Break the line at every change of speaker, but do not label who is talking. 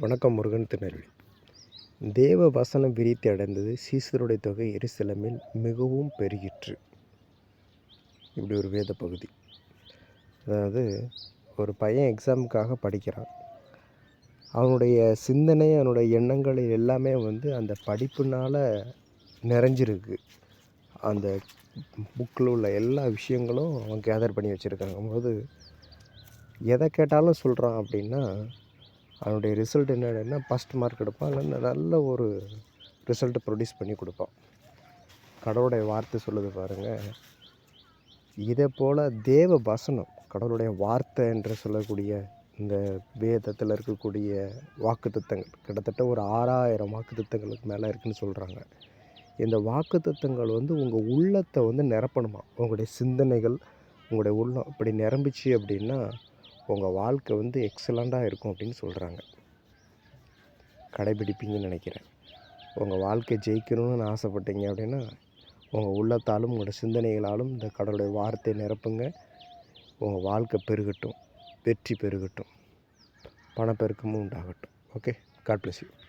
வணக்கம் முருகன் திருநெல்வேலி. தேவ வசனம் விரித்தி அடைந்தது சீசருடைய தொகை எரிசலமில் மிகவும் பெருகிற்று. இப்படி ஒரு வேத பகுதி. அதாவது ஒரு பையன் எக்ஸாமுக்காக படிக்கிறான். அவனுடைய சிந்தனை அவனுடைய எண்ணங்கள் எல்லாமே வந்து அந்த படிப்புனால் நிறைஞ்சிருக்கு. அந்த புக்கில் உள்ள எல்லா விஷயங்களும் அவன் கேதர் பண்ணி வச்சுருக்காங்க. போது எதை கேட்டாலும் சொல்கிறான் அப்படின்னா அவனுடைய ரிசல்ட் என்னன்னா ஃபஸ்ட் மார்க் எடுப்பான் இல்லைன்னா நல்ல ஒரு ரிசல்ட்டை ப்ரொடியூஸ் பண்ணி கொடுப்பான் கடவுளுடைய வார்த்தை சொல்லுது பாருங்கள் இதே போல் தேவ வசனம் கடவுளுடைய வார்த்தை என்று சொல்லக்கூடிய இந்த வேதத்தில் இருக்கக்கூடிய வாக்குத்தத்தங்கள் கிட்டத்தட்ட ஒரு ஆறாயிரம் வாக்குத்தத்தங்களுக்கு மேலே இருக்குன்னு சொல்கிறாங்க இந்த வாக்குத்தத்தங்கள் வந்து உங்கள் உள்ளத்தை வந்து நிரப்பணுமா? உங்களுடைய சிந்தனைகள் உங்களுடைய உள்ளம் இப்படி நிரம்பிச்சு அப்படின்னா உங்கள் வாழ்க்கை வந்து எக்ஸலண்ட்டாக இருக்கும் அப்படின்னு சொல்கிறாங்க கடைபிடிப்பீங்கன்னு நினைக்கிறேன். உங்கள் வாழ்க்கை ஜெயிக்கணும்னு ஆசைப்பட்டீங்க அப்படின்னா உங்கள் உள்ளத்தாலும் உங்களோட சிந்தனைகளாலும் இந்த கடவுளுடைய வார்த்தை நிரப்புங்க. உங்கள் வாழ்க்கை பெருகட்டும். வெற்றி பெருகட்டும். பணப்பெருக்கமும் உண்டாகட்டும். Okay God bless you